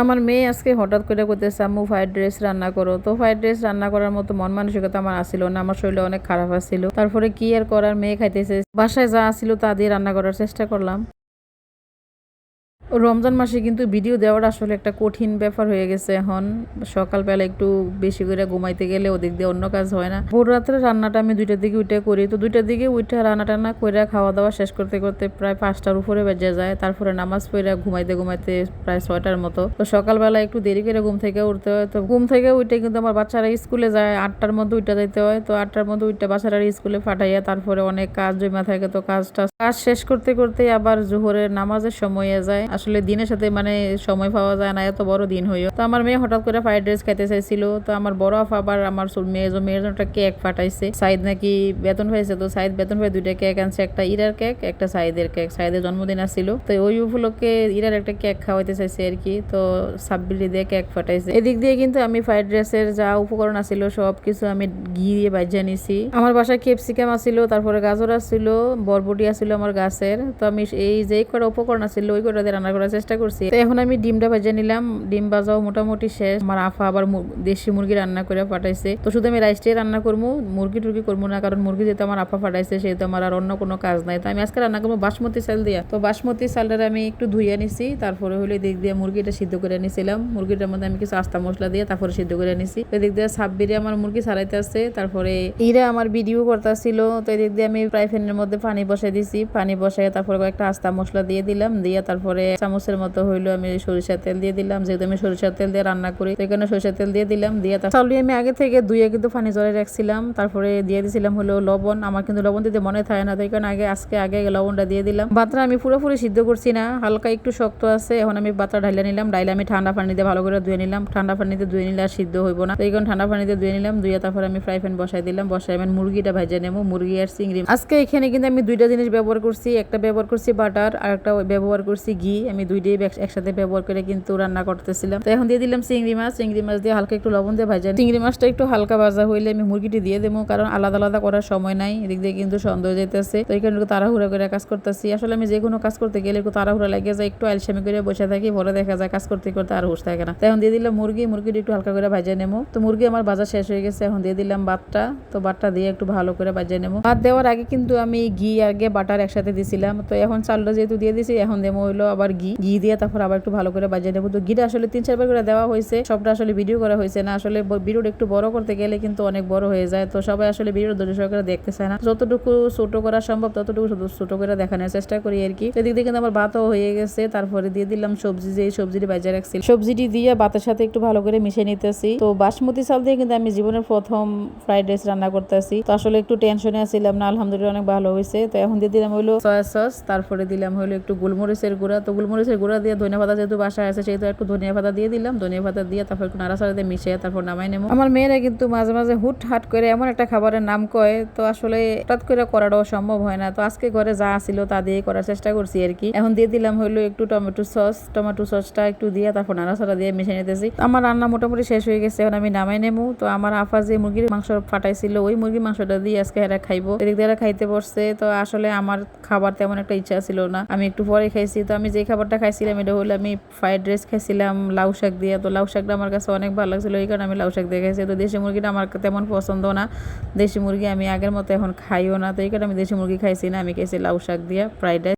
আমার মেয়ে আজকে হঠাৎ করে করতেছে আম্মু ফ্রাইড রাইস রান্না করো। তো ফ্রাইড রাইস রান্না করার মতো মন মানসিকতা আমার আসিল না, আমার শরীরে অনেক খারাপ আসছিল তারপরে কি আর করার? মেয়ে খাইতেছে, বাসায় যা আসিল তা দিয়ে রান্না করার চেষ্টা করলাম। রমজান মাসে কিন্তু ভিডিও দেওয়াটা আসলে একটা কঠিন ব্যাপার হয়ে গেছে এখন। সকালবেলা একটু বেশি করে ঘুমাইতে গেলে ওদিক দিয়ে অন্য কাজ হয় না। ভোর রাত্রে রান্নাটা আমি দুইটার দিকে উঠে করি। তো দুইটার দিকে উঠে রান্না টান্না করে খাওয়া দাওয়া শেষ করতে করতে প্রায় পাঁচটার উপরে বেজে যায়। তারপরে নামাজ পড়ে ঘুমাইতে ঘুমাইতে প্রায় ছয়টার মতো। তো সকালবেলা একটু দেরি করে ঘুম থেকে উঠতে হয়। তো ঘুম থেকে উঠে কিন্তু আমার বাচ্চারা স্কুলে যায়, আটটার মধ্যে উঠে যাইতে হয়। তো আটটার মধ্যে উঠে বাচ্চারা স্কুলে ফাটাইয়া তারপরে অনেক কাজ জমা থাকে। তো কাজটা কাজ শেষ করতে করতে আবার জোহরের নামাজের সময় যায়। আসলে দিনের সাথে মানে সময় পাওয়া যায় না, এত বড় দিন হইও তো আমার মেয়ে হঠাৎ করে ফ্রাইড রাইস খাইতে চাইছিল, তো আমার বড় আফা আবার আমার মেয়ে মেয়ের জন্য একটা কেক ফাটাইছে। সাইদ নাকি বেতন হয়েছে তো সাইদ বেতন হয়ে দুইটা কেক আনছে, একটা ইরার কেক, একটা সাইদের কেক। সাইদের জন্মদিন আসছিল, তো ওই উপলক্ষে ইরার একটা কেক খাওয়াইতে চাইছে আর কি, তো সাব্বিলি দিয়ে কেক ফাটাইছে। এদিক দিয়ে কিন্তু আমি ফ্রাইড রাইসের যা উপকরণ আছিল সব কিছু আমি ঘি দিয়ে বাজিয়ে নিছি। আমার বাসায় ক্যাপসিকাম আছিল, তারপরে গাজর আছিল, বরবটি আছিল আমার গাছের, তো আমি এই যে কটা উপকরণ আছিল, ওই কটা দিয়ে রান্না করার চেষ্টা করছি। তো এখন আমি ডিমটা ভেজে নিলাম। ডিম ভাজাও মোটামুটি শেষ। আমার আফা আবার দেশি মুরগি রান্না করে পাঠাইছে তো শুধু আমি রাইসটাই রান্না করব মুরগি টুরগি করব না, কারণ মুরগি যেহেতু আমার আফা পাঠাইছে সেহেতু আমার আর অন্য কোনো কাজ নাই। তো আমি আজকে রান্না করব বাসমতি চাল দিয়া। তো বাসমতি চালটা আমি একটু ধুইয়া নিছি তারপরে হলে দিক দিয়ে মুরগিটা সিদ্ধ করে নিছিলাম মুরগিটার মধ্যে আমি কিছু আস্তা মশলা দিয়ে তারপরে সিদ্ধ করে নিছি তো এদিক দিয়ে সাব্বিরে আমার মুরগি ছাড়াইতে আছে, তারপরে ইরা আমার ভিডিও করতেছিল। তো এদিক দিয়ে আমি ফ্রাই প্যানের মধ্যে পানি বসাই দিছি। পানি বসাই তারপরে কয়েকটা আস্তা মশলা দিয়ে দিলাম, দিয়ে তারপরে চামচের মতো হইল আমি সরিষার তেল দিয়ে দিলাম। যেহেতু আমি সরিষার তেল দিয়ে রান্না করি এখানে সরিষার তেল দিয়ে দিলাম। দিয়ে তার চাউলি আমি আগে থেকে ধুয়ে কিন্তু পানি জলে রাখছিলাম। তারপরে দিয়ে দিছিলাম হলো লবণ। আমার কিন্তু লবণ দিতে মনে থাকে না, তো এই কারণে আগে আজকে আগে লবণটা দিয়ে দিলাম। বাতরা আমি পুরোপুরি সিদ্ধ করছি না। হালকা একটু শক্ত আছে। এখন আমি বাতরা ঢাইলা নিলাম। ডাইলে আমি ঠান্ডা পানিতে ভালো করে ধুয়ে নিলাম। ঠান্ডা পানিতে ধুয়ে নিলে আর সিদ্ধ হইব না। তো এই কারণে ঠান্ডা পানিতে ধুয়ে নিলাম। ধুয়ে তারপরে আমি ফ্রাই প্যান বসাই দিলাম। বসাই আমি মুরগিটা ভেজে নেব। মুরগি আর চিংড়ি। আজকে এখানে কিন্তু আমি দুইটা জিনিস ব্যবহার করছি। একটা ব্যবহার করছি বাটার আর একটা ব্যবহার করছি ঘি। আমি দুইটাই এক- একসাথে ব্যবহার করে কিন্তু রান্না করতেছিলাম। তো এখন দিয়ে দিলাম চিংড়ি মাছ। চিংড়ি মাছ দিয়ে হালকা একটু লবণ দিয়ে ভাজা। চিংড়ি মাছটা একটু হালকা ভাজা হইলে আমি মুরগিটি দিয়ে দেবো, কারণ আলাদা আলাদা করার সময় নাই। এদিক দিয়ে কিন্তু সন্দেহ যেতেছে তো একটু তাড়াহুড়া করে কাজ করতেছি। আসলে আমি যে কোনো কাজ করতে গেলে একটু তাড়াহুড়া লাগে যায় একটু আলসামি করে বসে থাকি, পরে দেখা যায় কাজ করতে করতে আর হুশ থাকে না। তো এখন দিয়ে দিলাম মুরগি। মুরগিটা একটু হালকা করে ভাজা নেব। তো মুরগি আমার ভাজা শেষ হয়ে গেছে। এখন দিয়ে দিলাম ভাতটা তো ভাতটা দিয়ে একটু ভালো করে ভাজা নেব। ভাত দেওয়ার আগে কিন্তু আমি ঘি আগে বাটার একসাথে দিছিলাম। তো এখন চালটা যেহেতু দিয়ে দিছি, এখন দেবো হইল আবার ঘি ঘি দিয়ে তারপর আবার একটু ভালো করে বাজিয়ে নেব। তো ঘিটা আসলে তিন চারবার করে দেওয়া হয়েছে, সবটা আসলে ভিডিও করা হয়েছে না। আসলে ভিডিওটা একটু বড় করতে গেলে কিন্তু অনেক বড় হয়ে যায়। তো সবাই আসলে ভিডিও ধৈর্য সহকারে দেখতে চায় না। যতটুকু ছোট করা সম্ভব, ততটুকু ছোট করে দেখানোর চেষ্টা করি আর কি। তো এদিক দিয়ে কিন্তু আমার ভাতও হয়ে গেছে। তারপরে দিয়ে দিলাম সবজি যে সবজিটি বাজার রাখছি। সবজিটি দিয়ে ভাতের সাথে একটু ভালো করে মিশিয়ে নিতেছি। তো বাসমতি চাল দিয়ে কিন্তু আমি জীবনের প্রথম ফ্রাইড রাইস রান্না করতেছি। তো আসলে একটু টেনশনে আছিলাম না। আলহামদুলিল্লাহ অনেক ভালো হয়েছে। তো এখন দিয়ে দিলাম হলো সয়া সস তারপরে দিলাম হলো একটু গোলমরিচের গুঁড়া। তো গোলমরিচের গুঁড়া দিয়ে ধনিয়া পাতা যেহেতু বাসায় আছে, সেহেতু একটু ধনিয়া পাতা দিয়ে দিলাম। ধনিয়া পাতা দিয়ে তারপর একটু নাড়াচাড়া দিয়ে মিশিয়ে তারপর নামাই নেব। আমার মেয়েরা কিন্তু মাঝে মাঝে হুট হাট করে এমন একটা খাবারের নাম কয়, তো আসলে হঠাৎ করে করাটাও সম্ভব হয় না। তো আজকে ঘরে যা ছিল তা দিয়ে করার চেষ্টা করছি আর কি। এখন দিয়ে দিলাম হলো একটু টমেটো সস। টমেটো সসটা একটু দিয়ে তারপর নাড়া নাড়াচাড়া দিয়ে মিশিয়ে নিতেছি। আমার রান্না মোটামুটি শেষ হয়ে গেছে, এখন আমি নামাই নেব। তো আমার আফা যে মুরগির মাংস ফাটাইছিল, ওই মুরগির মাংসটা দিয়ে আজকে এরা খাইবো। এদিক দিয়ে এরা খাইতে বসছে, তো আসলে আমার খাবার তেমন একটা ইচ্ছা ছিল না। আমি একটু পরে খাইছি, তো আমি যে খাবারটা খাইছিলাম, এটা হলো আমি ফ্রাইড রাইস খাইছিলাম, লাউ শাক দিয়ে। তো লাউ শাকটা আমার কাছে অনেক ভালো লাগছিল, এই কারণে আমি লাউ শাক দিয়ে খাইছি। তো দেশি মুরগিটা আমার তেমন পছন্দ না। দেশি মুরগি আমি আগের মতো এখন খাইও না, তো এই কারণে আমি দেশি মুরগি খাইছি না, আমি খাইছি লাউ শাক দিয়ে ফ্রাইড রাইস